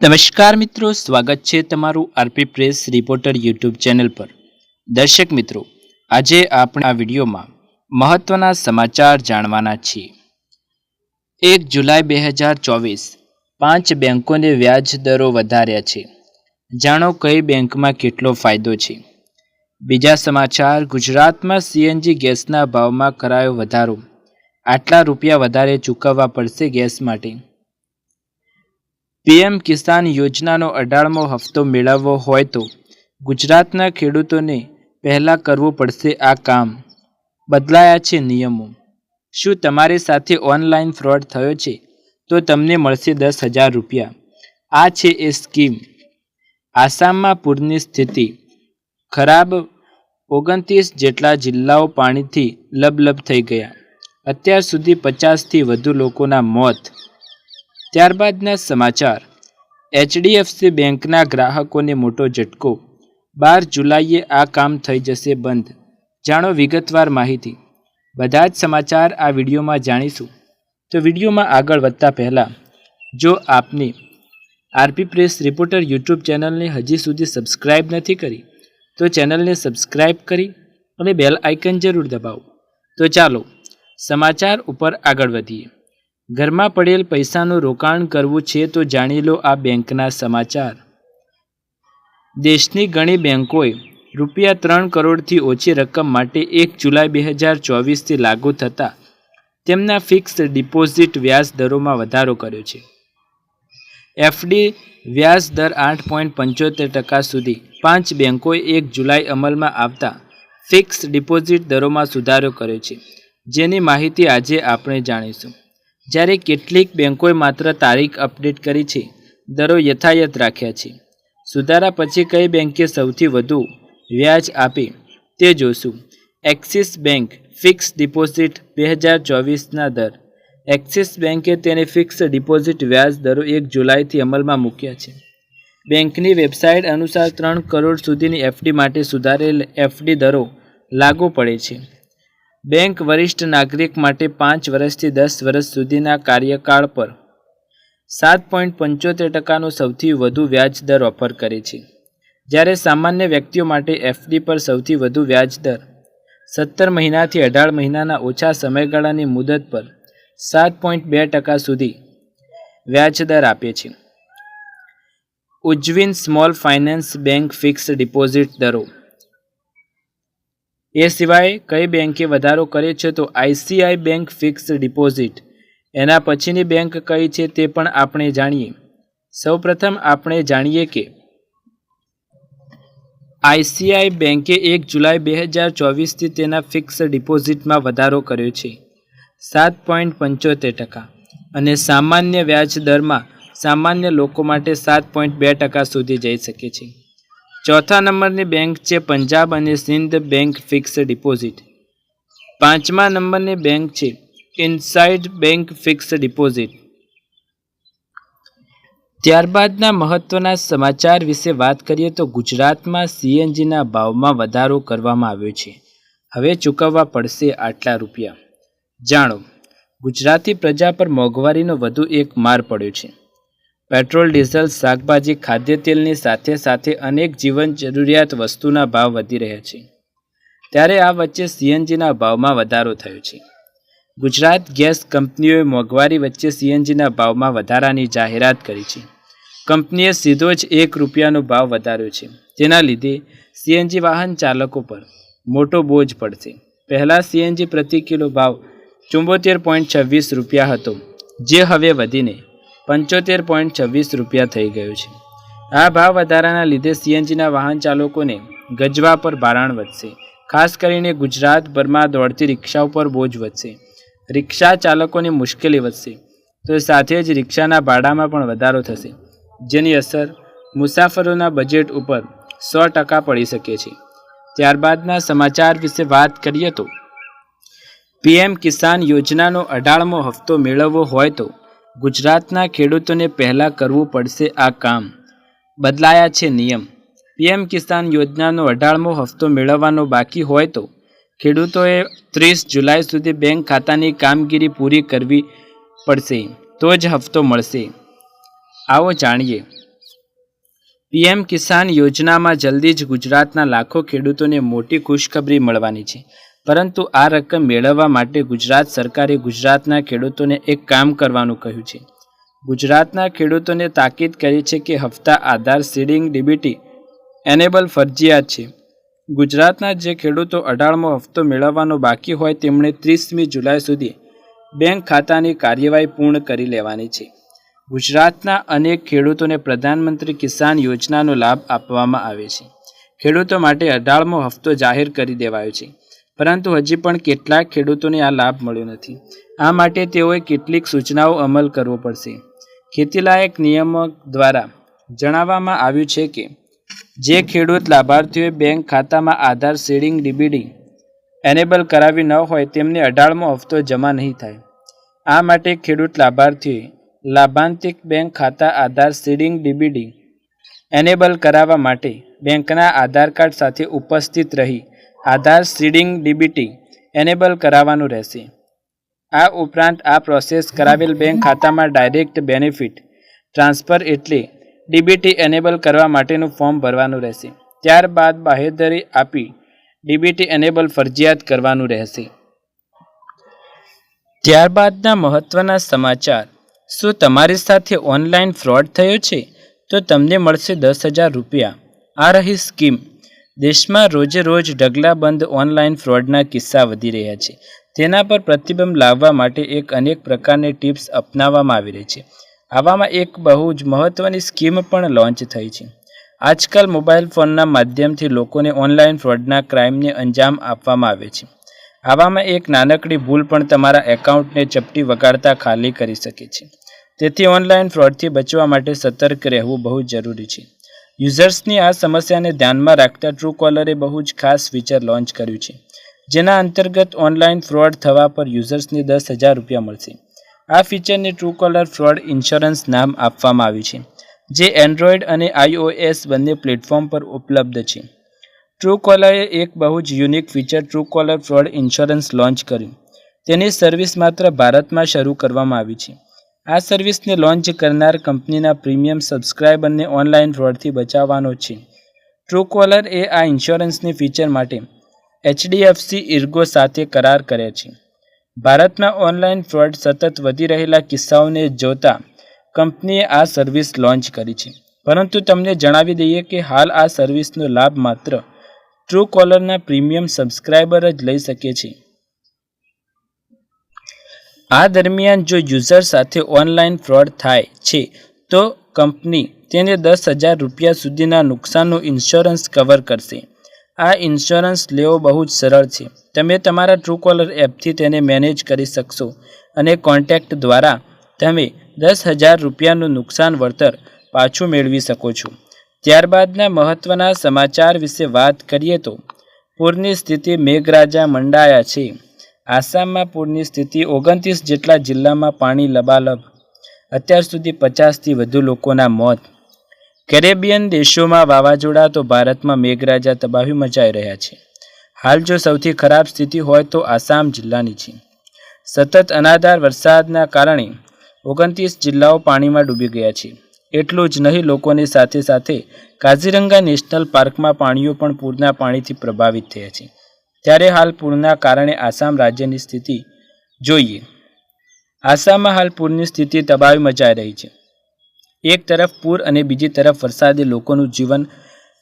નમસ્કાર મિત્રો, સ્વાગત છે તમારું RP press reporter YouTube channel પર. દર્શક મિત્રો, આજે આપણે આ વિડીયોમાં મહત્વના સમાચાર જાણવાના છીએ. એક જુલાઈ બે હજાર ચોવીસ, પાંચ બેંકોને વ્યાજ દરો વધાર્યા છે. જાણો કઈ બેંકમાં કેટલો ફાયદો છે. બીજા સમાચાર, ગુજરાતમાં સીએનજી ગેસના ભાવમાં કરાયો વધારો. આટલા રૂપિયા વધારે ચૂકવવા પડશે ગેસ માટે. પીએમ કિસાન યોજનાનો અઢારમો હપ્તો મેળવવો હોય તો ગુજરાતના ખેડૂતોને પહેલાં કરવું પડશે આ કામ. બદલાયા છે નિયમો. શું તમારી સાથે ઓનલાઈન ફ્રોડ થયો છે? તો તમને મળશે દસ હજાર રૂપિયા. આ છે એ સ્કીમ. આસામમાં પૂરની સ્થિતિ. ખરાબ ઓગણત્રીસ જેટલા જિલ્લાઓ પાણીથી લબલબ થઈ ગયા. અત્યાર સુધી પચાસથી વધુ લોકોના મોત. ત્યારબાદના સમાચાર. એચડીએફસી બેંકના ગ્રાહકોને મોટો ઝટકો. બાર જુલાઈએ આ કામ થઈ જશે બંધ. જાણો વિગતવાર માહિતી. બધા જ સમાચાર આ વિડીયોમાં જાણીશું. તો વિડીયોમાં આગળ વધતા પહેલાં, જો આપને આરપી પ્રેસ રિપોર્ટર યુટ્યુબ ચેનલને હજી સુધી સબસ્ક્રાઇબ નથી કરી, તો ચેનલને સબસ્ક્રાઇબ કરી અને બેલ આઇકન જરૂર દબાવો. તો ચાલો, સમાચાર ઉપર આગળ વધીએ. ઘરમાં પડેલ પૈસાનું રોકાણ કરવું છે તો જાણી લો આ બેંકના સમાચાર. દેશની ઘણી બેંકોએ રૂપિયા ત્રણ કરોડથી ઓછી રકમ માટે એક જુલાઈ બે હજાર ચોવીસથી લાગુ થતા તેમના ફિક્સ ડિપોઝિટ વ્યાજ દરોમાં વધારો કર્યો છે. એફડી વ્યાજ દર આઠ પોઈન્ટ પંચોતેર ટકા સુધી પાંચ બેંકોએ એક જુલાઈ અમલમાં આવતા ફિક્સ ડિપોઝિટ દરોમાં સુધારો કર્યો છે. જેની માહિતી આજે આપણે જાણીશું. જ્યારે કેટલીક બેંકોએ માત્ર તારીખ અપડેટ કરી છે, દરો યથાયત રાખ્યા છે. સુધારા પછી કઈ બેંકે સૌથી વધુ વ્યાજ આપે તે જોશું. એક્સિસ બેંક ફિક્સ ડિપોઝિટ બે હજાર ચોવીસના દર. એક્સિસ બેંકે તેને ફિક્સ ડિપોઝિટ વ્યાજ દરો એક જુલાઈથી અમલમાં મૂક્યા છે. બેંકની વેબસાઇટ અનુસાર ત્રણ કરોડ સુધીની એફડી માટે સુધારેલ એફડી દરો લાગુ પડે છે. બેંક વરિષ્ઠ નાગરિક માટે પાંચ વર્ષથી દસ વર્ષ સુધીના કાર્યકાળ પર સાત પોઈન્ટ પંચોતેર ટકાનો સૌથી વધુ વ્યાજ દર ઓફર કરે છે. જ્યારે સામાન્ય વ્યક્તિઓ માટે એફડી પર સૌથી વધુ વ્યાજ દર સત્તર મહિનાથી અઢાર મહિનાના ઓછા સમયગાળાની મુદત પર સાત પોઈન્ટ બે ટકા સુધી વ્યાજદર આપે છે. Ujjivan small finance bank fix deposit દરો એ સિવાય કઈ બેંકે વધારો કર્યો છે તો આઈસીઆઈ બેંક ફિક્સ ડિપોઝિટ. એના પછીની બેંક કઈ છે તે પણ આપણે જાણીએ. સૌપ્રથમ આપણે જાણીએ કે આઈસીઆઈ બેંકે એક જુલાઈ બે હજાર ચોવીસથી તેના ફિક્સ ડિપોઝિટમાં વધારો કર્યો છે. સાત પોઈન્ટ પંચોતેર ટકા. અને સામાન્ય વ્યાજ દરમાં સામાન્ય લોકો માટે સાત પોઈન્ટ બે ટકા સુધી જઈ શકે છે. ચોથા નંબરની બેંક છે પંજાબ અને સિંધ બેંક ફિક્સ ડિપોઝિટ. પાંચમા નંબરની બેંક છે ઇનસાઇડ બેંક ફિક્સ ડિપોઝિટ. ત્યારબાદના મહત્વના સમાચાર વિશે વાત કરીએ તો ગુજરાતમાં સીએનજીના ભાવમાં વધારો કરવામાં આવ્યો છે. હવે ચૂકવવા પડશે આટલા રૂપિયા. જાણો, ગુજરાતી પ્રજા પર મોંઘવારીનો વધુ એક માર પડ્યો છે. પેટ્રોલ, ડીઝલ, શાકભાજી ખાદ્ય તેલની સાથે સાથે અનેક જીવન જરૂરિયાત વસ્તુના ભાવ વધી રહ્યા છે. ત્યારે આ વચ્ચે સીએનજીના ભાવમાં વધારો થયો છે. ગુજરાત ગેસ કંપનીઓએ મોંઘવારી વચ્ચે સીએનજીના ભાવમાં વધારાની જાહેરાત કરી છે. કંપનીએ સીધો જ એક રૂપિયાનો ભાવ વધાર્યો છે. તેના લીધે સીએનજી વાહન ચાલકો પર મોટો બોજ પડશે. પહેલાં સીએનજી પ્રતિ કિલો ભાવ ચુંબોતેર પોઈન્ટ છવ્વીસ રૂપિયા હતો. જે હવે વધીને પંચોતેર પોઈન્ટ છવ્વીસ રૂપિયા થઈ ગયું છે. આ ભાવ વધારાના લીધે સીએનજીના વાહન ચાલકોને ગજવા પર ભારણ વધશે. ખાસ કરીને ગુજરાતભરમાં દોડતી રિક્ષાઓ પર બોજ વધશે. રિક્ષા ચાલકોની મુશ્કેલી વધશે. તો સાથે જ રિક્ષાના ભાડામાં પણ વધારો થશે. જેની અસર મુસાફરોના બજેટ ઉપર સો ટકા પડી શકે છે. ત્યારબાદના સમાચાર વિશે વાત કરીએ તો, પીએમ કિસાન યોજનાનો અઢારમો હપ્તો મેળવવો હોય તો ગુજરાતના ખેડૂતોને પહેલાં કરવું પડશે આ કામ. બદલાયા છે નિયમ. પીએમ કિસાન યોજનાનો અઢારમો હપ્તો મેળવવાનો બાકી હોય તો ખેડૂતોએ ત્રીસ જુલાઈ સુધી બેંક ખાતાની કામગીરી પૂરી કરવી પડશે, તો જ હપ્તો મળશે. આવો જાણીએ. પીએમ કિસાન યોજનામાં જલ્દી જ ગુજરાતના લાખો ખેડૂતોને મોટી ખુશખબરી મળવાની છે. પરંતુ આ રકમ મેળવવા માટે ગુજરાત સરકારે ગુજરાતના ખેડૂતોને એક કામ કરવાનું કહ્યું છે. ગુજરાતના ખેડૂતોને તાકીદ કરી છે કે હપ્તા આધાર સીડિંગ ડીબીટી એનેબલ ફરજિયાત છે. ગુજરાતના જે ખેડૂતો અઢારમો હપ્તો મેળવવાનો બાકી હોય તેમણે ત્રીસમી જુલાઈ સુધી બેંક ખાતાની કાર્યવાહી પૂર્ણ કરી લેવાની છે. ગુજરાતના અનેક ખેડૂતોને પ્રધાનમંત્રી કિસાન યોજનાનો લાભ આપવામાં આવે છે. ખેડૂતો માટે અઢારમો હપ્તો જાહેર કરી દેવાયો છે. પરંતુ હજી પણ કેટલાક ખેડૂતોને આ લાભ મળ્યો નથી. આ માટે તેઓએ કેટલીક સૂચનાઓ અમલ કરવો પડશે. ખેતીલાયક નિયમક દ્વારા જણાવવામાં આવ્યું છે કે, જે ખેડૂત લાભાર્થીઓએ બેંક ખાતામાં આધાર સીડિંગ ડીબીડી એનેબલ કરાવી ન હોય, તેમને અઢારમો હપ્તો જમા નહીં થાય. આ માટે ખેડૂત લાભાર્થીઓએ લાભાંતિક બેંક ખાતા આધાર સીડિંગ ડીબીડી એનેબલ કરાવવા માટે બેંકના આધાર કાર્ડ સાથે ઉપસ્થિત રહી આધાર સીડિંગ ડીબીટી એનેબલ કરાવવાનું રહેશે. આ ઉપરાંત આ પ્રોસેસ કરાવેલ બેંક ખાતામાં ડાયરેક્ટ બેનિફિટ ટ્રાન્સફર એટલે ડીબીટી એનેબલ કરવા માટેનું ફોર્મ ભરવાનું રહેશે. ત્યારબાદ બાહેધરી આપી ડીબીટી એનેબલ ફરજિયાત કરવાનું રહેશે. ત્યારબાદના મહત્વના સમાચાર. શું તમારી સાથે ઓનલાઈન ફ્રોડ થયો છે? તો તમને મળશે દસ હજાર રૂપિયા. આ રહી સ્કીમ. દેશમાં રોજે રોજ ઢગલાબંધ ઓનલાઈન ફ્રોડના કિસ્સા વધી રહ્યા છે. તેના પર પ્રતિબંધ લાવવા માટે એક અનેક પ્રકારની ટિપ્સ અપનાવવામાં આવી રહી છે. આવામાં એક બહુ જ મહત્ત્વની સ્કીમ પણ લોન્ચ થઈ છે. આજકાલ મોબાઈલ ફોનના માધ્યમથી લોકોને ઓનલાઈન ફ્રોડના ક્રાઇમને અંજામ આપવામાં આવે છે. આવામાં એક નાનકડી ભૂલ પણ તમારા એકાઉન્ટને ચપટી વગાડતા ખાલી કરી શકે છે. તેથી ઓનલાઈન ફ્રોડથી બચવા માટે સતર્ક રહેવું બહુ જરૂરી છે. યુઝર્સની આ સમસ્યાને ધ્યાનમાં રાખતા ટ્રુ કોલરે બહુ જ ખાસ ફીચર લોન્ચ કર્યું છે, જેના અંતર્ગત ઓનલાઈન ફ્રોડ થવા પર યુઝર્સને દસ હજાર રૂપિયા મળશે. આ ફીચરને ટ્રુ કોલર ફ્રોડ ઇન્સ્યોરન્સ નામ આપવામાં આવ્યું છે, જે એન્ડ્રોઈડ અને આઈઓએસ બંને પ્લેટફોર્મ પર ઉપલબ્ધ છે. ટ્રુ કોલરે એક બહુ જ unique feature Truecaller fraud insurance launch કર્યું. તેની સર્વિસ માત્ર ભારતમાં શરૂ કરવામાં આવી છે. આ સર્વિસને લોન્ચ કરનાર કંપનીના પ્રીમિયમ સબસ્ક્રાઇબરને ઓનલાઈન ફ્રોડથી બચાવવાનો છે. ટ્રુ કોલર એ આ ઇન્સ્યોરન્સની ફીચર માટે એચડીએફસી ઇર્ગો સાથે કરાર કરે છે. ભારતમાં ઓનલાઈન ફ્રોડ સતત વધી રહેલા કિસ્સાઓને જોતા કંપનીએ આ સર્વિસ લોન્ચ કરી છે. પરંતુ તમને જણાવી દઈએ કે હાલ આ સર્વિસનો લાભ માત્ર ટ્રુ કોલરના પ્રીમિયમ સબસ્ક્રાઇબર જ લઈ શકે છે. આ દરમિયાન જો યુઝર સાથે ઓનલાઈન ફ્રોડ થાય છે, તો કંપની તેને દસ હજાર રૂપિયા સુધીના નુકસાનનું ઇન્સ્યોરન્સ કવર કરશે. આ ઇન્સ્યોરન્સ લેવો બહુ જ સરળ છે. તમે તમારા ટ્રુકોલર એપથી તેને મેનેજ કરી શકશો અને કોન્ટેક્ટ દ્વારા તમે દસ હજાર રૂપિયાનું નુકસાન વળતર પાછું મેળવી શકો છો. ત્યારબાદના મહત્ત્વના સમાચાર વિશે વાત કરીએ તો, પૂરની સ્થિતિ મેઘરાજા મંડાયા છે. આસામમાં પૂરની સ્થિતિ ઓગણત્રીસ જેટલા જિલ્લામાં પાણી લબાલબ. અત્યાર સુધી પચાસથી વધુ લોકોના મોત. કેરેબિયન દેશોમાં વાવાઝોડા તો ભારતમાં મેઘરાજા તબાહી મચાઈ રહ્યા છે. હાલ જો સૌથી ખરાબ સ્થિતિ હોય તો આસામ જિલ્લાની છે. સતત અનાધાર વરસાદના કારણે ઓગણત્રીસ જિલ્લાઓ પાણીમાં ડૂબી ગયા છે. એટલું જ નહીં, લોકોની સાથે સાથે કાઝીરંગા નેશનલ પાર્કમાં પાણીઓ પણ પૂરના પાણીથી પ્રભાવિત થયા છે. ત્યારે હાલ પૂરના કારણે આસામ રાજ્યની સ્થિતિ જોઈએ. આસામમાં હાલ પૂરની સ્થિતિ તબાહી મચાઈ રહી છે. એક તરફ પૂર અને બીજી તરફ વરસાદે લોકોનું જીવન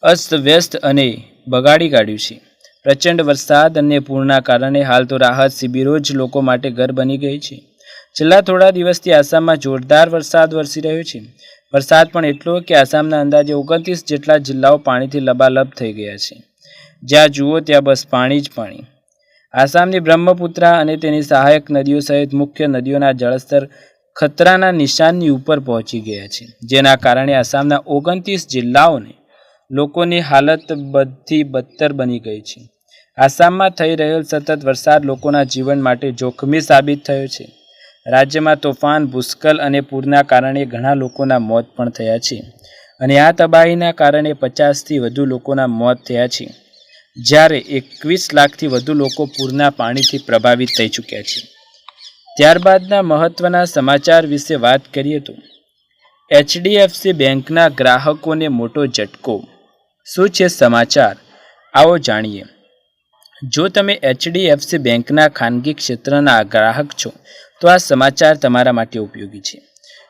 અસ્તવ્યસ્ત અને બગાડી કાઢ્યું છે. પ્રચંડ વરસાદ અને પૂરના કારણે હાલ તો રાહત શિબિરો જ લોકો માટે ઘર બની ગઈ છે. છેલ્લા થોડા દિવસથી આસામમાં જોરદાર વરસાદ વરસી રહ્યો છે. વરસાદ પણ એટલો કે આસામના અંદાજે ઓગણત્રીસ જેટલા જિલ્લાઓ પાણીથી લબાલબ થઈ ગયા છે. જ્યાં જુઓ ત્યાં બસ પાણી જ પાણી. આસામની બ્રહ્મપુત્રા અને તેની સહાયક નદીઓ સહિત મુખ્ય નદીઓના જળસ્તર ખતરાના નિશાનની ઉપર પહોંચી ગયા છે, જેના કારણે આસામના ઓગણત્રીસ જિલ્લાઓને લોકોની હાલત બધી બદતર બની ગઈ છે. આસામમાં થઈ રહેલ સતત વરસાદ લોકોના જીવન માટે જોખમી સાબિત થયો છે. રાજ્યમાં તોફાન, ભૂસ્ખલ અને પૂરના કારણે ઘણા લોકોના મોત પણ થયા છે અને આ તબાહીના કારણે પચાસથી વધુ લોકોના મોત થયા છે. જ્યારે એકવીસ લાખથી વધુ લોકો પૂરના પાણીથી પ્રભાવિત થઈ ચૂક્યા છે. ત્યારબાદના મહત્ત્વના સમાચાર વિશે વાત કરીએ તો, એચડીએફસી બેંકના ગ્રાહકોને મોટો ઝટકો. શું છે સમાચાર? આવો જાણીએ. જો તમે એચડીએફસી બેંકના ખાનગી ક્ષેત્રના ગ્રાહક છો, તો આ સમાચાર તમારા માટે ઉપયોગી છે.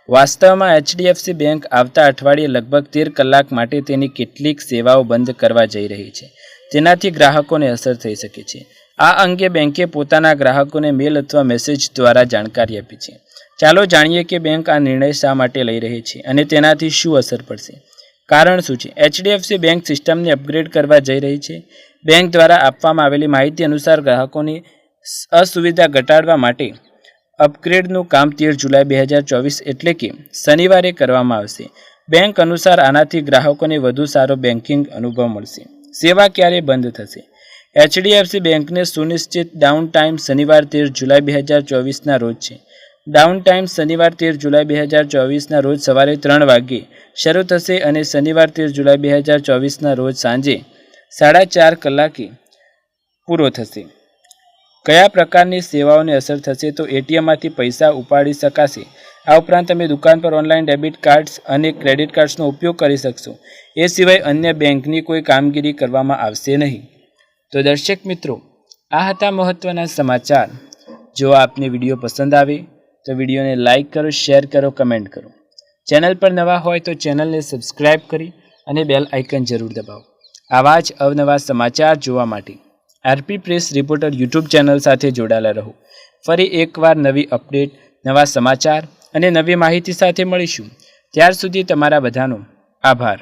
વાસ્તવમાં એચડીએફસી બેંક આવતા અઠવાડિયે લગભગ તેર કલાક માટે તેની કેટલીક સેવાઓ બંધ કરવા જઈ રહી છે. તેનાથી ગ્રાહકોને અસર થઈ શકે છે. આ અંગે બેંકે પોતાના ગ્રાહકોને મેલ અથવા મેસેજ દ્વારા જાણકારી આપી છે. ચાલો જાણીએ કે બેંક આ નિર્ણય શા માટે લઈ રહી છે અને તેનાથી શું અસર પડશે. કારણ શું છે? એચડીએફસી બેંક સિસ્ટમને અપગ્રેડ કરવા જઈ રહી છે. બેંક દ્વારા આપવામાં આવેલી માહિતી અનુસાર ગ્રાહકોની અસુવિધા ઘટાડવા માટે અપગ્રેડનું કામ તેર જુલાઈ બે હજાર ચોવીસ એટલે કે શનિવારે કરવામાં આવશે. બેંક અનુસાર આનાથી ગ્રાહકોને વધુ સારો બેન્કિંગ અનુભવ મળશે. સેવા ક્યારે બંધ થશે? એચડીએફસી બેંકને સુનિશ્ચિત ડાઉન ટાઈમ શનિવાર તેર જુલાઈ બે હજાર ચોવીસના રોજ છે. ડાઉન ટાઈમ શનિવાર તેર જુલાઈ બે હજાર ચોવીસના રોજ સવારે ત્રણ વાગ્યે શરૂ થશે અને શનિવાર તેર જુલાઈ બે હજાર ચોવીસના રોજ સાંજે સાડા ચાર કલાકે પૂરો થશે. કયા પ્રકારની સેવાઓને અસર થશે તો એટીએમમાંથી પૈસા ઉપાડી શકાશે? આ ઉપરાંત તમે દુકાન પર ઓનલાઈન ડેબિટ કાર્ડ્સ અને ક્રેડિટ કાર્ડ્સનો ઉપયોગ કરી શકશો. એ સિવાય અન્ય બેંકની કોઈ કામગીરી કરવામાં આવશે નહીં. તો દર્શક મિત્રો, આ હતા મહત્ત્વના સમાચાર. જો આપને વીડિયો પસંદ આવે, તો વિડીયોને લાઇક કરો, શેર કરો, કમેન્ટ કરો. ચેનલ પર નવા હોય તો ચેનલને સબસ્ક્રાઇબ કરી અને બેલ આઇકન જરૂર દબાવો. આવા જ અવનવા સમાચાર જોવા માટે RP press reporter YouTube channel સાથે જોડાયેલા રહો. ફરી એકવાર નવી અપડેટ, નવા સમાચાર અને નવી માહિતી સાથે મળીશું. ત્યાર સુધી તમારા બધાનો આભાર.